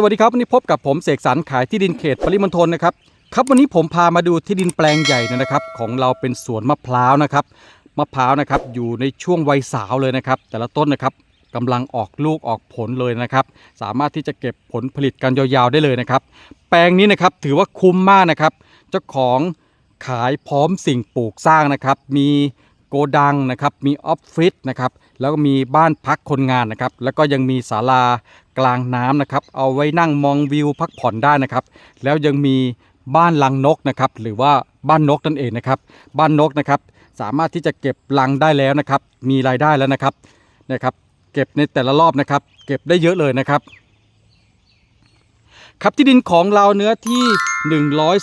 สวัสดีครับวันนี้พบกับผมเสกสรรขายที่ดินเขตปริมณฑลนะครับครับวันนี้ผมพามาดูที่ดินแปลงใหญ่นะครับ ของเราเป็นสวนมะพร้าวนะครับมะพร้าวนะครับอยู่ในช่วงวัยสาวเลยนะครับ แต่ละต้นนะครับกำลังออกลูกออกผลเลยนะครับ สามารถที่จะเก็บผลผลิตกันยาวๆได้เลยนะครับ แปลงนี้นะครับถือว่าคุ้มมากนะครับ เจ้าของขายพร้อมสิ่งปลูกสร้างนะครับ มีโกดังนะครับ มีออฟฟิศนะครับ แล้วก็มีบ้านพักคนงานนะครับ แล้วก็ยังมีศาลา กลางน้ำนะครับ เอาไว้นั่งมองวิวพักผ่อนได้นะครับ แล้วยังมีบ้านลังนกนะครับ หรือว่าบ้านนกนั่นเองนะครับ บ้านนกนะครับ สามารถที่จะเก็บรังได้แล้วนะครับ มีรายได้แล้วนะครับนะครับ เก็บในแต่ละรอบนะครับ เก็บได้เยอะเลยนะครับ ครับที่ดินของเราเนื้อที่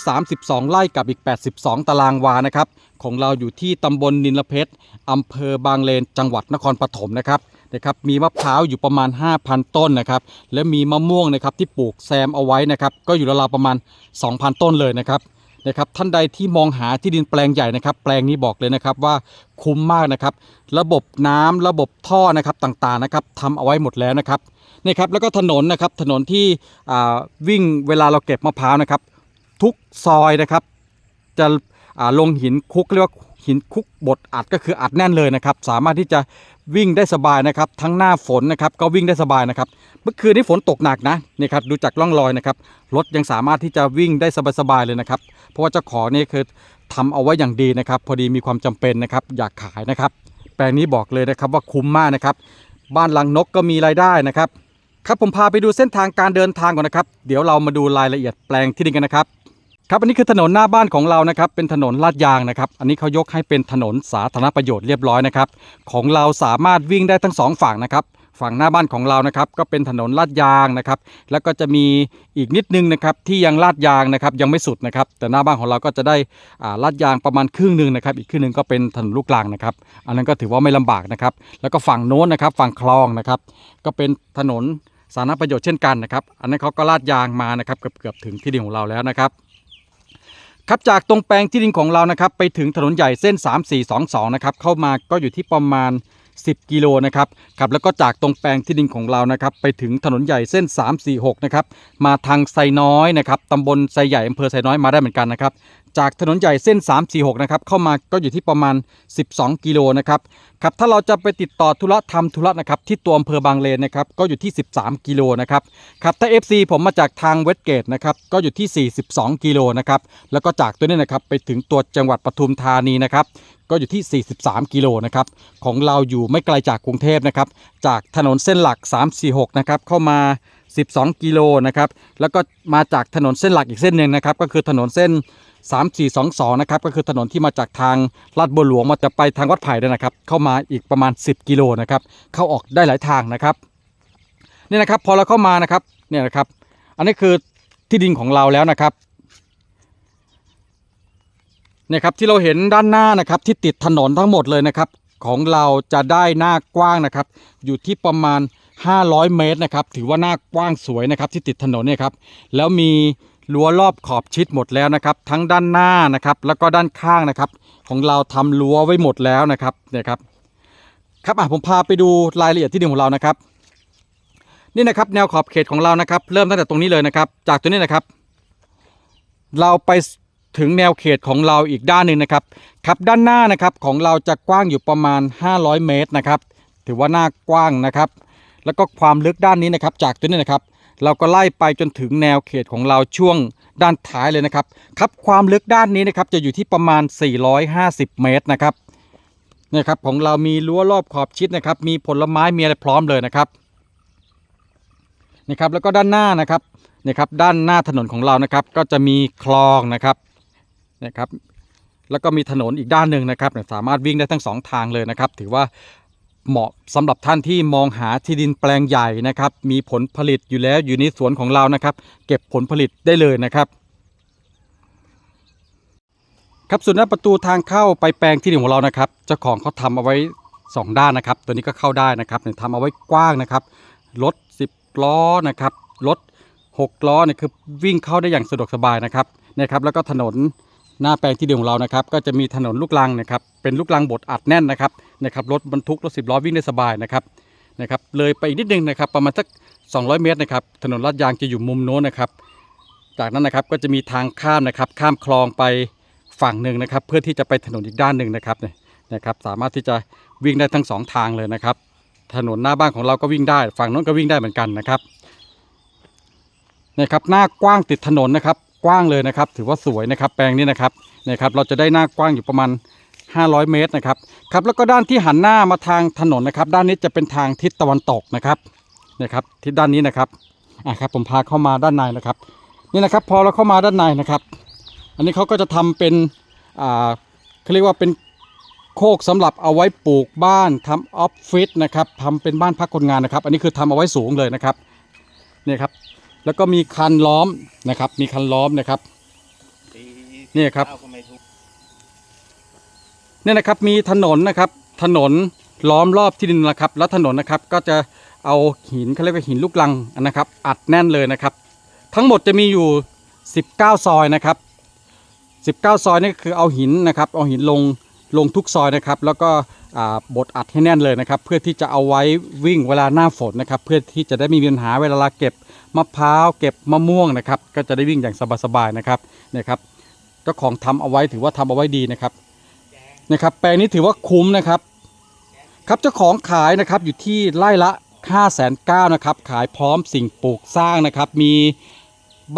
132 ไร่กับอีก 82 ตารางวานะครับ ของเราอยู่ที่ตำบลนินละเพชรอำเภอบางเลนจังหวัดนครปฐมนะครับ นะครับมีมะพร้าวอยู่ประมาณ 5,000 ต้นนะครับและมีมะม่วงนะครับที่ปลูกแซมเอาไว้นะครับก็อยู่ราวๆประมาณ 2,000 ต้นเลยนะครับนะครับท่านใดที่มองหาที่ดินแปลงใหญ่นะครับ แปลงนี้บอกเลยนะครับว่าคุ้มมากนะครับ ระบบน้ำระบบท่อนะครับต่างๆนะครับทำเอาไว้หมดแล้วนะครับนี่ครับแล้วก็ถนนนะครับถนนที่วิ่งเวลาเราเก็บมะพร้าวนะครับ ทุกซอยนะครับ จะลงหินคุกเรียกว่า หินคุกบดอัดก็คืออัดแน่นเลยนะครับ สามารถที่จะวิ่งได้สบายนะครับ ทั้งหน้าฝนนะครับก็วิ่งได้สบายนะครับ เมื่อคืนนี้ฝนตกหนักนะนี่ครับดูจากร่องรอยนะครับรถยังสามารถที่จะวิ่งได้สบายๆเลยนะครับ เพราะว่าเจ้าของนี่คือทำเอาไว้อย่างดีนะครับ พอดีมีความจำเป็นนะครับ อยากขายนะครับ แปลงนี้บอกเลยนะครับว่าคุ้มมากนะครับ บ้านลังนกก็มีรายได้นะครับ ครับผมพาไปดูเส้นทางการเดินทางก่อนนะครับ เดี๋ยวเรามาดูรายละเอียดแปลงที่ดินกันนะครับ ครับอันนี้คือถนนหน้าบ้านของเรานะครับเป็นถนนลาดยางนะครับ อันนี้เขายกให้เป็นถนนสาธารณประโยชน์เรียบร้อยนะครับ ของเราสามารถวิ่งได้ทั้งสองฝั่งนะครับ ฝั่งหน้าบ้านของเรานะครับ ก็เป็นถนนลาดยางนะครับ แล้วก็จะมีอีกนิดนึงนะครับที่ยังลาดยางนะครับยังไม่สุดนะครับ แต่หน้าบ้านของเราก็จะได้ลาดยางประมาณครึ่งหนึ่งนะครับ อีกครึ่งหนึ่งก็เป็นถนนลูกรังนะครับ อันนั้นก็ถือว่าไม่ลำบากนะครับ แล้วก็ฝั่งโน้นนะครับ ฝั่งคลองนะครับ ก็เป็นถนนสาธารณประโยชน์เช่นกันนะครับ อันนั้นเขาก็ลาดยางมานะครับเกือบเกือบถึงที่ดินของเราแล้วนะครับ ครับจากตรงแปลงที่ดินของเรานะครับไปถึงถนนใหญ่เส้น 3422นะครับเข้ามาก็อยู่ที่ประมาณ 10 กิโลนะครับครับแล้วก็จากตรงแปลงที่ดินของเรานะครับไปถึงถนนใหญ่เส้น 346นะครับมาทางไซน้อยนะครับตำบลไซใหญ่อำเภอไซน้อยมาได้เหมือนกันนะครับ จากถนนใหญ่เส้น 346 นะครับ เข้ามาก็อยู่ที่ประมาณ 12 กิโลนะครับครับถ้าเราจะไปติดต่อธุระทำธุระนะครับที่ตัวอำเภอบางเลนนะครับก็อยู่ที่ 13 กิโลนะครับครับถ้า FC ผมมาจากทางเวสเกตนะครับก็อยู่ที่ 42 กิโลนะครับแล้วก็จากตัวนี้นะครับไปถึงตัวจังหวัดปทุมธานีนะครับก็อยู่ที่ 43 กิโลนะครับของเราอยู่ไม่ไกลจากกรุงเทพนะครับจากถนนเส้นหลัก 346 นะครับเข้ามา 12 กิโลนะครับแล้วก็มาจากถนนเส้นหลักอีกเส้นหนึ่งนะครับก็คือถนนเส้น 3422นะครับก็คือถนนที่มาจากทางลาดบัวหลวงมาจะไปทางวัดไผ่ด้วยนะครับเข้ามาอีกประมาณ 10 กิโลนะครับเข้าออกได้หลายทางนะครับนี่นะครับพอเราเข้ามานะครับเนี่ยนะครับอันนี้คือที่ดินของเราแล้วนะครับเนี่ยครับที่เราเห็นด้านหน้านะครับที่ติดถนนทั้งหมดเลยนะครับของเราจะได้หน้ากว้างนะครับอยู่ที่ประมาณ 500 เมตรนะครับ ถือว่าหน้ากว้างสวยนะครับที่ติดถนนเนี่ยครับ แล้วมีรั้วรอบขอบชิดหมดแล้วนะครับ ทั้งด้านหน้านะครับแล้วก็ด้านข้างนะครับ ของเราทำรั้วไว้หมดแล้วนะครับเนี่ยครับครับอะผมพาไปดูรายละเอียดที่ดินของเรานะครับ นี่นะครับแนวขอบเขตของเรานะครับ เริ่มตั้งแต่ตรงนี้เลยนะครับ จากตัวนี้นะครับ เราไปถึงแนวเขตของเราอีกด้านหนึ่งนะครับครับด้านหน้านะครับของเราจะกว้างอยู่ประมาณ 500 เมตรนะครับ ถือว่าหน้ากว้างนะครับ แล้วก็ความลึกด้านนี้นะครับ จากตัวนี้นะครับ เราก็ไล่ไปจนถึงแนวเขตของเราช่วงด้านท้ายเลยนะครับ ครับความลึกด้านนี้นะครับจะอยู่ที่ประมาณ 450 เมตรนะครับนี่ครับของเรามีรั้วรอบขอบชิดนะครับ มีผลไม้มีอะไรพร้อมเลยนะครับนี่ครับแล้วก็ด้านหน้านะครับนี่ครับด้านหน้าถนนของเรานะครับ ก็จะมีคลองนะครับนี่ครับ แล้วก็มีถนนอีกด้านหนึ่งนะครับ สามารถวิ่งได้ทั้งสองทางเลยนะครับ ถือว่า เหมาะสำหรับท่านที่มองหาที่ดินแปลงใหญ่นะครับ มีผลผลิตอยู่แล้วอยู่ในสวนของเรานะครับ เก็บผลผลิตได้เลยนะครับครับส่วนหน้าประตูทางเข้าไปแปลงที่ดินของเรานะครับ เจ้าของเขาทำเอาไว้ 2 ด้านนะครับ ตัวนี้ก็เข้าได้นะครับทำเอาไว้กว้างนะครับรถ10 ล้อนะครับรถ6 ล้อเนี่ยคือวิ่งเข้าได้อย่างสะดวกสบายนะครับนี่ครับ แล้วก็ถนนหน้าแปลงที่ดินของเรานะครับ ก็จะมีถนนลูกรังนะครับ เป็นลูกรังบดอัดแน่นนะครับ นะครับรถบรรทุกรถ10ล้อวิ่งได้สบายนะครับนะครับเลยไปอีกนิดนึงนะครับประมาณสัก 200 เมตรนะครับถนนลาดยางจะอยู่มุมโน้นนะครับ จากนั้นนะครับก็จะมีทางข้ามนะครับข้ามคลองไปฝั่งหนึ่งนะครับ เพื่อที่จะไปถนนอีกด้านหนึ่งนะครับนะครับสามารถที่จะวิ่งได้ทั้งสองทางเลยนะครับ ถนนหน้าบ้านของเราก็วิ่งได้ ฝั่งโน้นก็วิ่งได้เหมือนกันนะครับนี่ยครับหน้ากว้างติดถนนนะครับ กว้างเลยนะครับ ถือว่าสวยนะครับ แปลงนี้นะครับนี่ยครับ เราจะได้หน้ากว้างอยู่ประมาณ 500 เมตรนะครับครับแล้วก็ด้านที่หันหน้ามาทางถนนนะครับ ด้านนี้จะเป็นทางทิศตะวันตกนะครับนี่ครับทิศด้านนี้นะครับอะครับผมพาเข้ามาด้านในนะครับนี่นะครับพอเราเข้ามาด้านในนะครับ อันนี้เขาก็จะทำเป็นอ่าเขาเรียกว่าเป็นโคกสำหรับเอาไว้ปลูกบ้านทำออฟฟิศนะครับทำเป็นบ้านพักคนงานนะครับ อันนี้คือทำเอาไว้สูงเลยนะครับนี่ครับแล้วก็มีคันล้อมนะครับ มีคันล้อมนะครับนี่ครับ เนี่ยนะครับมีถนนนะครับถนนล้อมรอบที่ดินนะครับ แล้วถนนนะครับก็จะเอาหินเขาเรียกว่าหินลูกลังนะครับ อัดแน่นเลยนะครับ ทั้งหมดจะมีอยู่ 19 ซอยนะครับ 19 ซอยนี่คือเอาหินนะครับ เอาหินลงลงทุกซอยนะครับ แล้วก็บดอัดให้แน่นเลยนะครับ เพื่อที่จะเอาไว้วิ่งเวลาหน้าฝนนะครับ เพื่อที่จะได้มีปัญหาเวลาเก็บมะพร้าวเก็บมะม่วงนะครับ ก็จะได้วิ่งอย่างสบายๆนะครับเนี่ยครับเจ้าของทำเอาไว้ถือว่าทำเอาไว้ดีนะครับ นะครับ แปลงนี้ถือว่าคุ้มนะครับ ครับเจ้าของขายนะครับอยู่ที่ไร่ละ 5 9 0 0 0นะครับ ขายพร้อมสิ่งปลูกสร้างนะครับ มี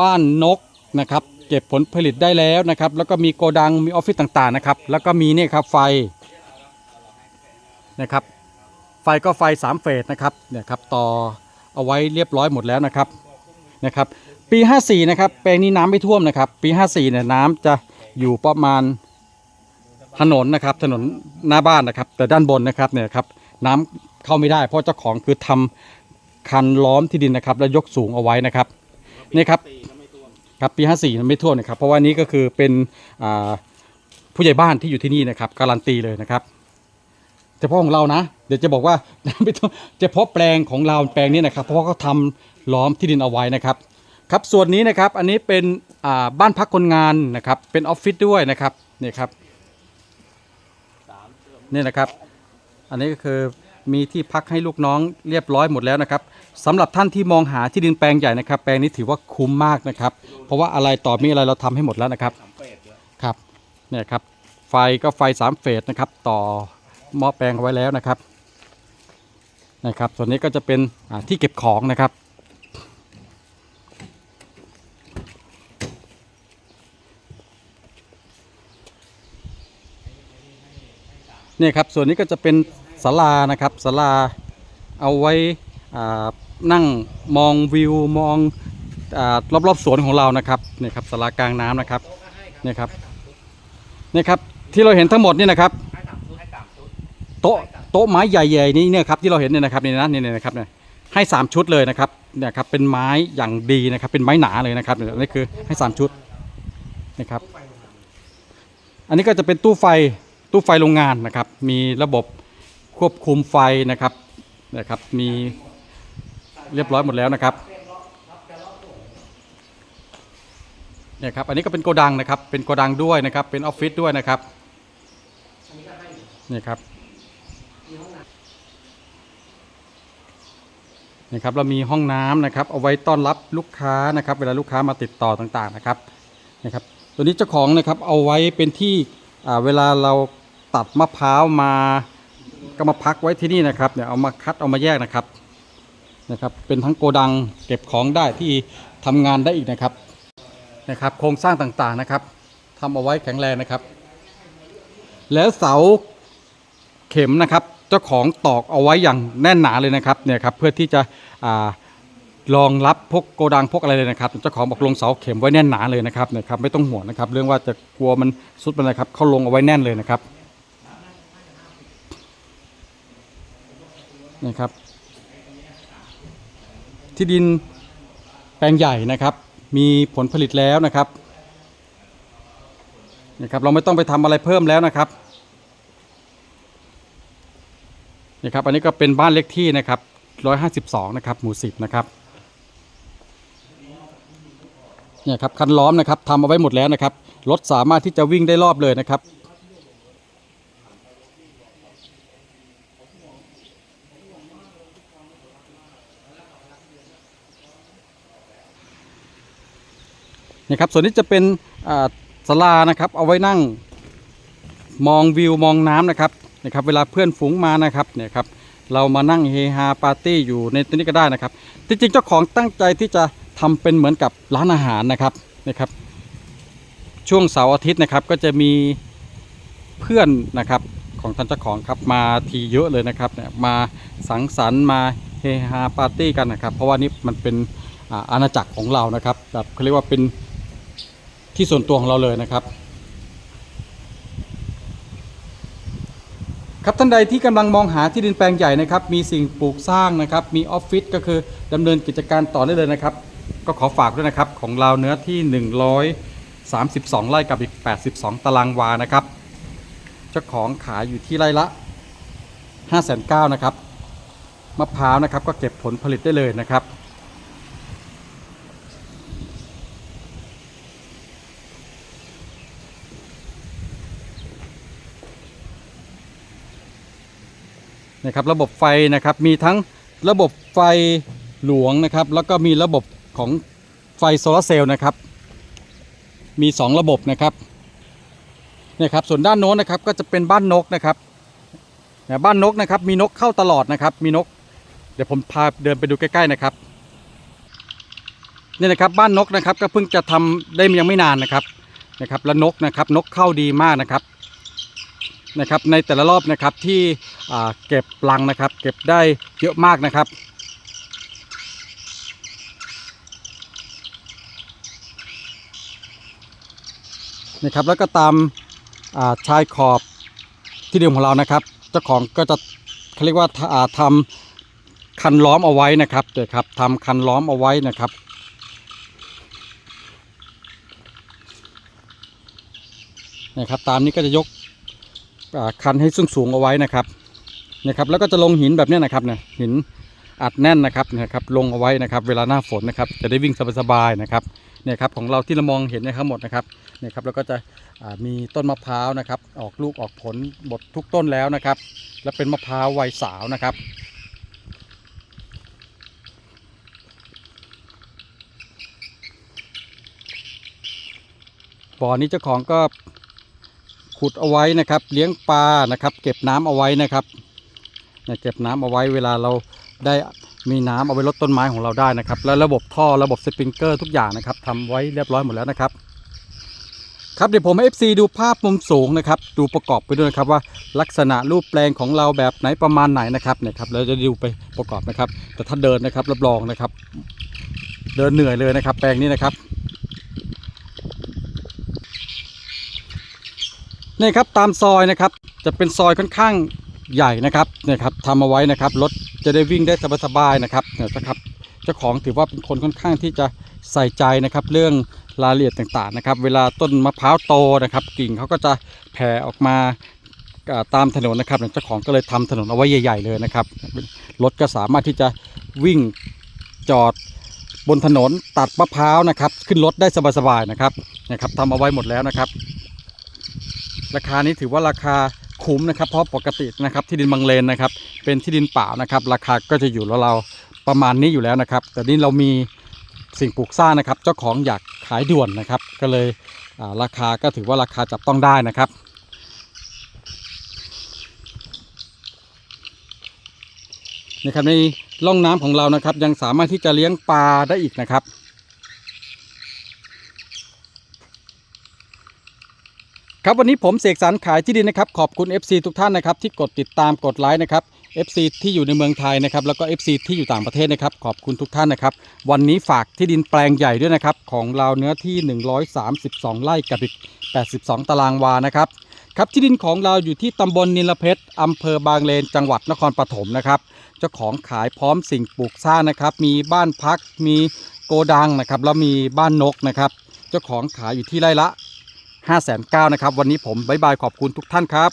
บ้านนกนะครับ เก็บผลผลิตได้แล้วนะครับ แล้วก็มีโกดังมีออฟฟิศต่างๆนะครับ แล้วก็มีเนี่ยครับไฟนะครับ ไฟก็ไฟ 3 เฟสนะครับเนี่ยครับต่อเอาไว้เรียบร้อยหมดแล้วนะครับนะครับ ปี 54 นะครับแปลงนี้น้ำไม่ท่วมนะครับ ปี 54เนี่ยน้ำจะอยู่ประมาณ ถนนนะครับถนนหน้าบ้านนะครับ แต่ด้านบนนะครับเนี่ยครับน้ำเข้าไม่ได้เพราะเจ้าของคือทำคันล้อมที่ดินนะครับ แล้วยกสูงเอาไว้นะครับนี่ครับครับปี 54มันไม่ท่วมนะครับเพราะว่านี้ก็คือเป็นผู้ใหญ่บ้านที่อยู่ที่นี่นะครับการันตีเลยนะครับเฉพาะของเรานะ เดี๋ยวจะบอกว่าไม่ต้องเฉพาะแปลงของเราแปลงนี้นะครับ เพราะเขาทำล้อมที่ดินเอาไว้นะครับ ครับส่วนนี้นะครับอันนี้เป็นบ้านพักคนงานนะครับ เป็นออฟฟิศด้วยนะครับนี่ครับ นี่นะครับ อันนี้ก็คือมีที่พักให้ลูกน้องเรียบร้อยหมดแล้วนะครับสำหรับท่านที่มองหาที่ดินแปลงใหญ่นะครับ แปลงนี้ถือว่าคุ้มมากนะครับ เพราะว่าอะไรต่อมีอะไรเราทำให้หมดแล้วนะครับครับเนี่ยครับไฟก็ไฟสามเฟสนะครับต่อหม้อแปลงเอาไว้แล้วนะครับนะครับ ส่วนนี้ก็จะเป็นที่เก็บของนะครับ นี่ยครับส่วนนี้ก็จะเป็นศาลานะครับศาลาเอาไว้นั่งมองวิวมองอารอบๆสวนของเรานะครับเนี่ยครับศาลากลางน้ำนะครับเนี่ยครับเนี่ยครับที่เราเห็นทั้งหมดนี่นะครับโต๊ะโต๊ะไม้ใหญ่ๆนี่เนี่ยครับที่เราเห็นเนี่ยนะครับนี่นะเนี่ยนะครับเนี่ยให้สามชุดเลยนะครับเนี่ยครับเป็นไม้อย่างดีนะครับเป็นไม้หนาเลยนะครับนี่คือให้สามชุดนะครับอันนี้ก็จะเป็นตู้ไฟ ตู้ไฟโรงงานนะครับ มีระบบควบคุมไฟนะครับนะครับมีเรียบร้อยหมดแล้วนะครับเนี่ยครับอันนี้ก็เป็นโกดังนะครับ เป็นโกดังด้วยนะครับ เป็นออฟฟิศด้วยนะครับนี่ครับนี่ครับเรามีห้องน้ำนะครับ เอาไว้ต้อนรับลูกค้านะครับ เวลาลูกค้ามาติดต่อต่างๆนะครับนะครับ ตัวนี้เจ้าของนะครับเอาไว้เป็นที่ อ่าเวลาเราตัดมะพร้าวมาก็มาพักไว้ที่นี่นะครับเนี่ยเอามาคัดเอามาแยกนะครับนะครับ เป็นทั้งโกดังเก็บของได้ที่ทำงานได้อีกนะครับนะครับ โครงสร้างต่างๆนะครับทำเอาไว้แข็งแรงนะครับ แล้วเสาเข็มนะครับ เจ้าของตอกเอาไว้อย่างแน่นหนาเลยนะครับเนี่ยครับเพื่อที่จะอ่า รองรับพวกโกดังพวกอะไรเลยนะครับเจ้าของบอกลงเสาเข็มไว้แน่นหนาเลยนะครับเนี่ยครับไม่ต้องห่วงนะครับเรื่องว่าจะกลัวมันสุดไปนะครับเขาลงเอาไว้แน่นเลยนะครับนี่ครับ ที่ดินแปลงใหญ่นะครับ มีผลผลิตแล้วนะครับนี่ครับ เราไม่ต้องไปทำอะไรเพิ่มแล้วนะครับนี่ครับ อันนี้ก็เป็นบ้านเล็กที่นะครับ152 นะครับ หมู่ 10 นะครับ เนี่ยครับคันล้อมนะครับทำเอาไว้หมดแล้วนะครับรถสามารถที่จะวิ่งได้รอบเลยนะครับนะครับส่วนนี้จะเป็นสลานะครับเอาไว้นั่งมองวิวมองน้ำนะครับนะครับ เวลาเพื่อนฝูงมานะครับเนี่ยครับเรามานั่งเฮฮาปาร์ตี้อยู่ในตรงนี้ก็ได้นะครับจริงๆเจ้าของตั้งใจที่จะ ทำเป็นเหมือนกับร้านอาหารนะครับนะครับ ช่วงเสาร์อาทิตย์นะครับก็จะมีเพื่อนนะครับของท่านเจ้าของครับมาทีเยอะเลยนะครับเนี่ยมาสังสรรค์มาเฮฮาปาร์ตี้กันนะครับ เพราะว่านี่มันเป็นอาอาณาจักรของเรานะครับแบบเขาเรียกว่าเป็นที่ส่วนตัวของเราเลยนะครับ ครับท่านใดที่กำลังมองหาที่ดินแปลงใหญ่นะครับ มีสิ่งปลูกสร้างนะครับ มีออฟฟิศก็คือดำเนินกิจการต่อได้เลยนะครับ ก็ขอฝากด้วยนะครับ ของเราเนื้อที่ 132 ไร่กับอีก 82 ตารางวานะครับ เจ้าของขายอยู่ที่ไร่ละ 5 9 0 0 0นะครับมะพร้าวนะครับก็เก็บผลผลิตได้เลยนะครับ นะครับระบบไฟนะครับมีทั้งระบบไฟหลวงนะครับ แล้วก็มีระบบ ของไฟโซลาร์เซลล์นะครับ มี 2 ระบบนะครับเนี่ยครับส่วนด้านโน้นนะครับก็จะเป็นบ้านนกนะครับเนี่ยบ้านนกนะครับมีนกเข้าตลอดนะครับ มีนก เดี๋ยวผมพาเดินไปดูใกล้ๆนะครับเนี่ยนะครับบ้านนกนะครับก็เพิ่งจะทำได้ยังไม่นานนะครับนะครับแล้วนกนะครับนกเข้าดีมากนะครับนะครับในแต่ละรอบนะครับที่เก็บรังนะครับ เก็บได้เยอะมากนะครับ นะครับแล้วก็ตามาชายขอบที่เดินของเรานะครับ เจ้าของก็จะเขาเรียกว่าาทำคันล้อมเอาไว้นะครับเดี๋ยวครับทำคันล้อมเอาไว้นะครับนะครับตามนี้ก็จะยกคันให้สูงสูงๆเอาไว้นะครับนะครับ แล้วก็จะลงหินแบบนี้นะครับเนี่ยหินอัดแน่นนะครับนะครับลงเอาไว้นะครับ เวลาหน้าฝนนะครับ จะได้วิ่งสบายๆนะครับ เนี่ยครับของเราที่เรามองเห็นนะครับหมดนะครับเนี่ยครับแล้วก็จะมีต้นมะพร้าวนะครับ ออกลูกออกผลหมดทุกต้นแล้วนะครับ และเป็นมะพร้าววัยสาวนะครับบ่อนี้เจ้าของก็ขุดเอาไว้นะครับ เลี้ยงปลานะครับ เก็บน้ำเอาไว้นะครับเนี่ยเก็บน้ำเอาไว้เวลาเราได้ มีน้ำเอาไว้ลดต้นไม้ของเราได้นะครับ แล้วระบบท่อระบบสปริงเกอร์ทุกอย่างนะครับทำไว้เรียบร้อยหมดแล้วนะครับ ครับเดี๋ยวผมให้ FC ดูภาพมุมสูงนะครับ ดูประกอบไปด้วยนะครับว่าลักษณะรูปแปลงของเราแบบไหนประมาณไหนนะครับเนี่ยครับเราจะดูไปประกอบนะครับ แต่ถ้าเดินนะครับรับรองนะครับ เดินเหนื่อยเลยนะครับ แปลงนี้นะครับนี่ครับตามซอยนะครับจะเป็นซอยค่อนข้าง ใหญ่นะครับเนี่ยครับทำเอาไว้นะครับรถจะได้วิ่งได้สบายๆนะครับเนี่ยนะครับเจ้าของถือว่าเป็นคนค่อนข้างที่จะใส่ใจนะครับ เรื่องรายละเอียดต่างๆนะครับ เวลาต้นมะพร้าวโตนะครับ กิ่งเขาก็จะแผ่ออกมาตามถนนนะครับเจ้าของก็เลยทำถนนเอาไว้ใหญ่ ๆ เลยนะครับรถก็สามารถที่จะวิ่งจอดบนถนนตัดมะพร้าวนะครับ ขึ้นรถได้สบายๆนะครับนะครับทำเอาไว้หมดแล้วนะครับ ราคานี้ถือว่าราคา คุ้มนะครับเพราะปกตินะครับที่ดินบางเลนนะครับ เป็นที่ดินเปล่านะครับ ราคาก็จะอยู่แล้วเราๆประมาณนี้อยู่แล้วนะครับ แต่นี่เรามีสิ่งปลูกสร้างนะครับ เจ้าของอยากขายด่วนนะครับ ก็เลยราคาก็ถือว่าราคาจับต้องได้นะครับนี่ครับในร่องน้ำของเรานะครับ ยังสามารถที่จะเลี้ยงปลาได้อีกนะครับ ครับวันนี้ผมเสกสรรขายที่ดินนะครับขอบคุณ FC ทุกท่านนะครับที่กดติดตามกดไลค์นะครับ FC ที่อยู่ในเมืองไทยนะครับแล้วก็ FC ที่อยู่ต่างประเทศนะครับขอบคุณทุกท่านนะครับวันนี้ฝากที่ดินแปลงใหญ่ด้วยนะครับของเราเนื้อที่ 132 ไร่กับอีก82 ตารางวานะครับครับที่ดินของเราอยู่ที่ตำบลนิลเพชรอำเภอบางเลนจังหวัดนครปฐมนะครับเจ้าของขายพร้อมสิ่งปลูกสร้างนะครับมีบ้านพักมีโกดังนะครับแล้วมีบ้านนกนะครับเจ้าของขายอยู่ที่ไร่ละ 5 9 0 0 0นะครับ วันนี้ผมบายบายขอบคุณทุกท่านครับ